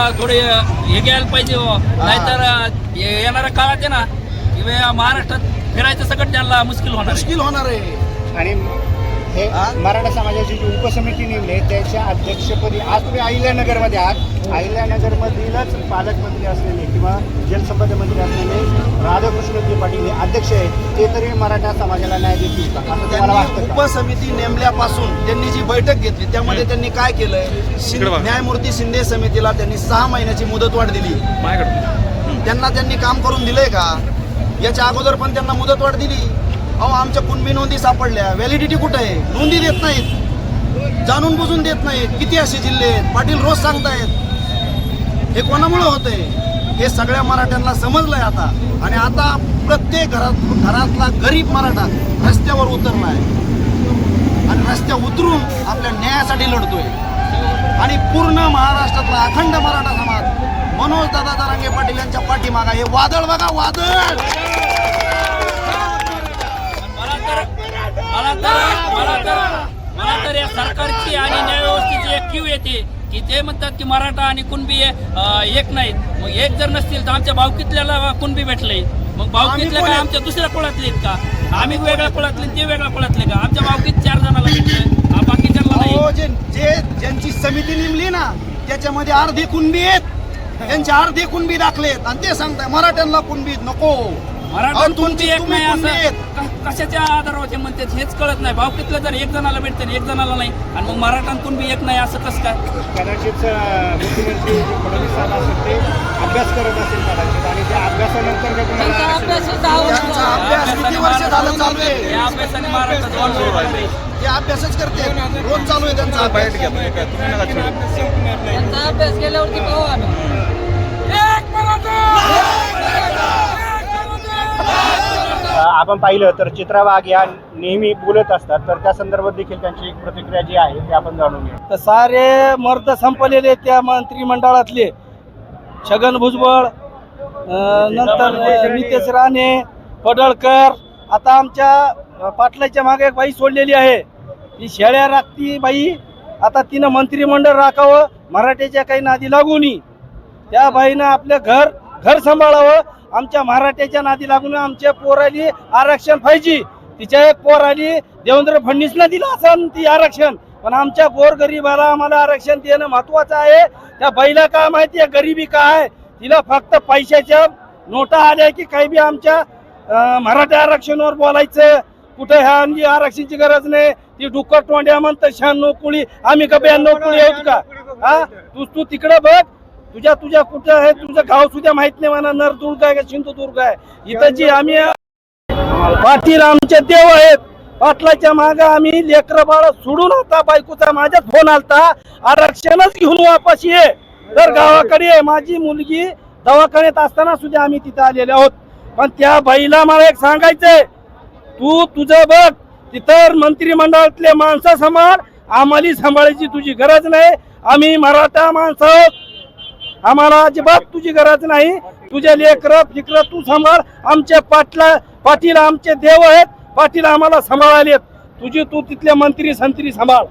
थोडे हे घ्यायला पाहिजे बुवा. नाहीतर ये- येणाऱ्या काळात आहे ना महाराष्ट्रात फिरायचं सगळं त्यांना मुश्किल होणार आहे. मुश्किल होणार आहे आणि हे हा? मराठा समाजाची जी उपसमिती नेमली आहे त्याच्या अध्यक्षपदी आज तुम्ही अहिल्यानगरमध्ये आहात. अहिल्यानगरमधीलच पालकमंत्री असलेले किंवा जलसंपदा मंत्री असलेले राधाकृष्णजी पाटील हे अध्यक्ष आहेत ते तरी मराठा समाजाला न्याय देतील का? असं तुम्हाला वाटतं त्यांनी का? उपसमिती नेमल्यापासून त्यांनी जी बैठक घेतली त्यामध्ये त्यांनी काय केलंय? शिं- न्यायमूर्ती शिंदे समितीला त्यांनी सहा महिन्याची मुदतवाढ दिली. त्यांना त्यांनी काम करून दिलंय का? याच्या अगोदर पण त्यांना मुदतवाढ दिली. अहो आमच्या कुणबी नोंदी सापडल्या. व्हॅलिडिटी कुठं आहे? नोंदी देत नाहीत. जाणून बुजून देत नाहीत. किती असे जिल्हे आहेत? पाटील रोज सांगतायत. हे कोणामुळं होतंय? हे सगळ्या मराठ्यांना समजलंय आता. आणि आता प्रत्येक घरात घरातला गरीब मराठा रस्त्यावर उतरलाय. आणि रस्त्या उतरून आपल्या न्यायासाठी लढतोय. आणि पूर्ण महाराष्ट्रातला अखंड मराठा समाज मनोज दादा दरांगे पाटील यांच्या पाठीमागा हे वादळ बघा वादळ मला तर मला तर मला तर मला तर या सरकारची आणि न्यायव्यवस्थेची एक क्यू येते. की ते म्हणतात की मराठा आणि कुणबी एक नाहीत. मग एक जर नसतील तर आमच्या भावकीतल्याला कुणबी भेटले. मग भावकीतल्या काय? आमच्या दुसऱ्या कुळातले आहेत का? आम्ही वेगळ्या कुळातले ते वेगळ्या कुळातले का? आमच्या भावकीत चार जणाला भेटले. नाही जे ज्यांची समिती नेमली ना त्याच्यामध्ये अर्धे कुणबी आहेत. त्यांचे अर्धे कुणबी दाखलेत आणि ते सांगताय मराठ्यांना कुणबी नको. मराठा तुमची- एक नाही. असं कशाच्या आधारावर ते म्हणतात हेच कळत नाही. भावकीतलं जर एक जणाला भेटते एक जणाला नाही आणि मग मराठा आणि कुणबी एक नाही असं कसं काय? कदाचित मुख्यमंत्री जे फडणवीस साहेब असेल ते अभ्यास करत असेल कदाचित आणि त्या अभ्यासानंतर अभ्यासच करते. रोज चालू आहे त्यांचा अभ्यास. त्यांचा अभ्यास केल्यावरती पाहू आम्ही. आपण पाहिलं तर चित्रा वाघ या नेहमी बोलत असतात. तर त्या संदर्भात देखील त्यांची एक प्रतिक्रिया जी आहे ती आपण जाणून घेऊ. तर सारे मर्द संपलेले त्या मंत्रिमंडळातले. छगन भुजबळ नंतर नितेश राणे पडळकर. आता आमच्या पाटलाच्या मागे एक बाई सोडलेली आहे. ती शेळ्या राखती बाई. आता तिनं मंत्रिमंडळ राखावं. मराठ्याच्या काही नादी लागू नये. त्या बाईनं आपलं घर घर सांभाळावं. आमच्या मराठ्याच्या नादी लागून आमच्या पोराली आरक्षण पाहिजे. तिच्या एक पोराली देवेंद्र फडणवीसला दिलं असं ती आरक्षण. पण आमच्या गोरगरीबाला आम्हाला आरक्षण देणं महत्वाचं आहे. त्या बाईला काय माहिती आहे? गरिबी काय? तिला फक्त पैशाच्या नोटा आल्या की काही बी आमच्या मराठा आरक्षणावर बोलायचं. कुठं ह्या आरक्षणची गरज नाही. ती डुक्कर टोंड्या म्हणतं शहाण्णव कुळी आम्ही का ब्याण्णव कुळी आहेत का? हा? तू तू तिकडे बघ. तुझ्या तुझ्या कुठं आहे? तुझं गाव सुद्धा माहीत नाही म्हणा. नरदुर्ग आहे का सिंधुदुर्ग आहे? इथं जी आम्ही पाटील आमचे देव आहेत. पाटलाच्या मागे आम्ही लेकर बाळ सोडून आता बायकोचा माझ्या फोन आलता. आरक्षणच घेऊन वापस ये तर गावाकडे ये. माझी मुलगी दवाखान्यात असताना सुद्धा आम्ही तिथे आलेले आहोत. पण त्या बाईला मला एक सांगायचंय. तू तुझं बघ. तिथं मंत्रिमंडळातले माणसं सांभाळ आम्हाला सांभाळायची तुझी गरज नाही. आम्ही मराठा माणसं आहोत. आम्हाला अजिबात तुझी गरज नाही. तुझे लेकर फिकर तू सांभाळ. आमचे पाटला पाटील आमचे देव आहेत. पाटील आम्हाला सांभाळालेत तुझी तू तिथले मंत्री संत्री सांभाळ!